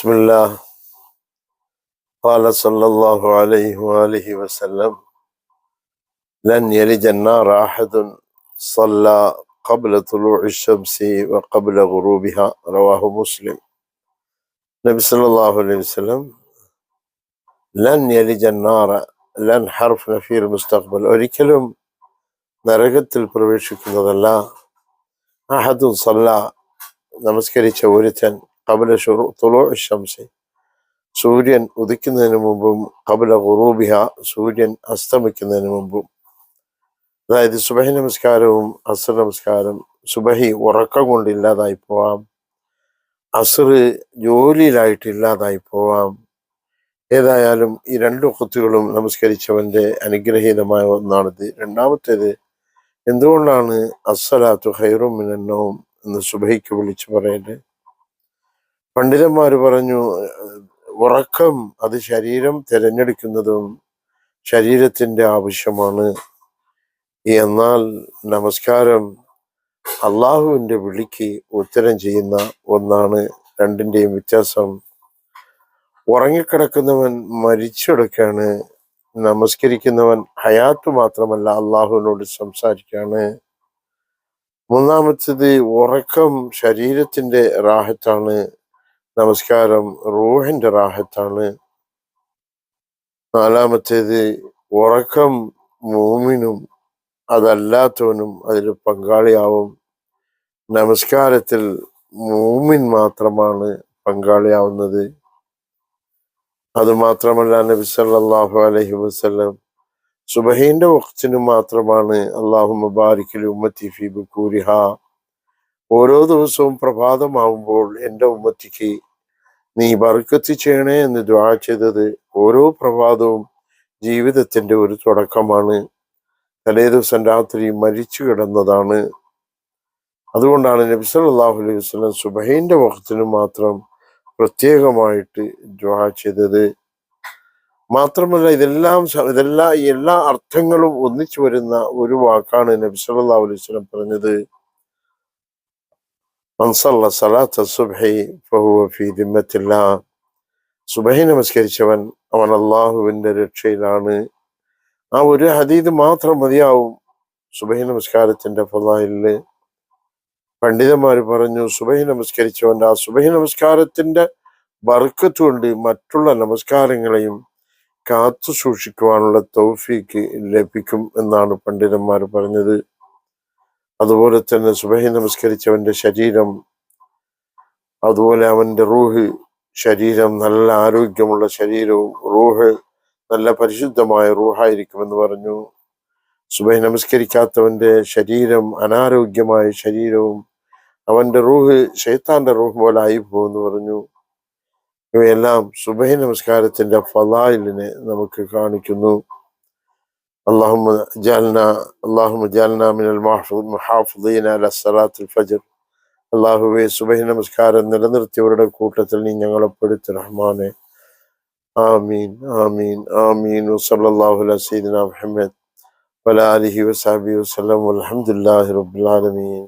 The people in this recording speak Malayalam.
بسم الله قال صلى الله عليه وآله وسلم لن يلج النار أحد صلى قبل طلوع الشمس وقبل غروبها رواه مسلم നബി സല്ലല്ലാഹു അലൈഹി വസല്ലം ലൻ യലിജ നാറ ലൻ ഹർഫ് നഫീർ മുസ്തഖ്ബൽ ഒരിക്കലും നരകത്തിൽ പ്രവേശിക്കുന്നതല്ല അഹദുൻ സല്ല നമസ്കരിച്ച ഒരുത്തൻ കബല തുളോ ഷംസി. സൂര്യൻ ഉദിക്കുന്നതിന് മുമ്പും കബല ഗുറൂബിഹ സൂര്യൻ അസ്തമിക്കുന്നതിന് മുമ്പും. അതായത് സുബഹി നമസ്കാരവും അസർ നമസ്കാരം സുബഹി ഉറക്കം കൊണ്ട് ഇല്ലാതായി പോവാം. അസർ ജോലിയിലായിട്ട് ഇല്ലാതായി പോവാം. ഏതായാലും ഈ രണ്ടു കുത്തുകളും നമസ്കരിച്ചവന്റെ അനുഗ്രഹീതമായ ഒന്നാണിത്. രണ്ടാമത്തേത് എന്തുകൊണ്ടാണ് അസ്സലാത്തു ഹൈറും മിനന്നവും എന്ന് സുബഹിക്ക് വിളിച്ചു പറയൽ പണ്ഡിതന്മാർ പറഞ്ഞു ഉറക്കം അത് ശരീരം തിരഞ്ഞെടുക്കുന്നതും ശരീരത്തിന്റെ ആവശ്യമാണ്. എന്നാൽ നമസ്കാരം അള്ളാഹുവിന്റെ വിളിക്ക് ഉത്തരം ചെയ്യുന്ന ഒന്നാണ്. രണ്ടിന്റെയും വ്യത്യാസം ഉറങ്ങിക്കിടക്കുന്നവൻ മരിച്ചെടുക്കാണ് നമസ്കരിക്കുന്നവൻ ഹയാത്ത് മാത്രമല്ല അള്ളാഹുവിനോട് സംസാരിക്കുകയാണ് മൂന്നാമത്തേത് ഉറക്കം ശരീരത്തിന്റെ റാഹത്താണ്. നമസ്കാരം. റൂഹിന്റെ റാഹത്താണ്. നാലാമത്തേത് ഉറക്കം മൂമിനും അതല്ലാത്തവനും അതിൽ പങ്കാളിയാവും. നമസ്കാരത്തിൽ മൂമിൻ മാത്രമാണ് പങ്കാളിയാവുന്നത്. അതുമാത്രമല്ല നബി സല്ലാഹു അലഹി വസ്ലം സുബഹീന്റെ വക്തിന് മാത്രമാണ് അള്ളാഹു മുബാരിക്കൽ ഉമ്മത്തി ഫി ബുക്കൂരിഹ ഓരോ ദിവസവും പ്രഭാതമാവുമ്പോൾ എന്റെ ഉമ്മത്തിക്ക് നീ ബർക്കത്ത് ചെയ്യണേ എന്ന് ദ്വാ ചെയ്തത് ഓരോ പ്രഭാതവും ജീവിതത്തിന്റെ ഒരു തുടക്കമാണ്. തലേ ദിവസം രാത്രി മരിച്ചു കിടന്നതാണ്. അതുകൊണ്ടാണ് നബി സല്ലല്ലാഹു അലൈഹി വസല്ലം സുബൈന്റെ വഖത്തിന് മാത്രം പ്രത്യേകമായിട്ട് ദ്വാ ചെയ്തത്. മാത്രമല്ല ഇതെല്ലാം ഇതെല്ലാം എല്ലാ അർത്ഥങ്ങളും ഒന്നിച്ചു വരുന്ന ഒരു വാക്കാണ് നബി സല്ലല്ലാഹു അലൈഹി വസല്ലം പറഞ്ഞത്. മൻസല്ല സലാത്ത സുബ്ഹി ഫഹുവ ഫീ ദിമ്മത്തില്ലാ സുബഹി നമസ്കരിച്ചവൻ അവൻ അള്ളാഹുവിന്റെ രക്ഷയിലാണ്. ആ ഒരു ഹദീദ് മാത്രം മതിയാവും സുബഹി നമസ്കാരത്തിന്റെ ഫലായിൽ പണ്ഡിതന്മാർ പറഞ്ഞു സുബഹി നമസ്കരിച്ചവന്റെ ആ സുബഹി നമസ്കാരത്തിന്റെ ബർക്കത്ത് കൊണ്ട് മറ്റുള്ള നമസ്കാരങ്ങളെയും കാത്തു സൂക്ഷിക്കുവാനുള്ള തൗഫീക്ക് ലഭിക്കും എന്നാണ് പണ്ഡിതന്മാർ പറഞ്ഞത്. അതുപോലെ തന്നെ സുബഹി നമസ്കരിച്ചവന്റെ ശരീരം അതുപോലെ അവന്റെ റൂഹ് ശരീരം നല്ല ആരോഗ്യമുള്ള ശരീരവും റൂഹ് നല്ല പരിശുദ്ധമായ റൂഹായിരിക്കുമെന്ന് പറഞ്ഞു. സുബഹി നമസ്കരിക്കാത്തവന്റെ ശരീരം അനാരോഗ്യമായ ശരീരവും അവന്റെ റൂഹ് ഷെയ്ത്താന്റെ റൂഹ് പോലെ ആയി പോകുമെന്ന് പറഞ്ഞു. ഇവയെല്ലാം സുബഹി നമസ്കാരത്തിന്റെ ഫലായിലിനെ നമുക്ക് കാണിക്കുന്നു. اللهم جعلنا اللهم جعلنا من المحافظ- المحافظين على صلاة الفجر അള്ളാഹുവെ സുബഹി നമസ്കാരം നിലനിർത്തിയവരുടെ കൂട്ടത്തിൽ നീ ഞങ്ങളെ പെടുത്തി റഹ്മാനെ ആമീൻ ആമീൻ ആമീൻ വസല്ലല്ലാഹു അലാ സയ്യിദിന മുഹമ്മദ് വലാ ആലിഹി വസഹബിഹി വസല്ലം വൽഹംദുലില്ലാഹി റബ്ബിൽ ആലമീൻ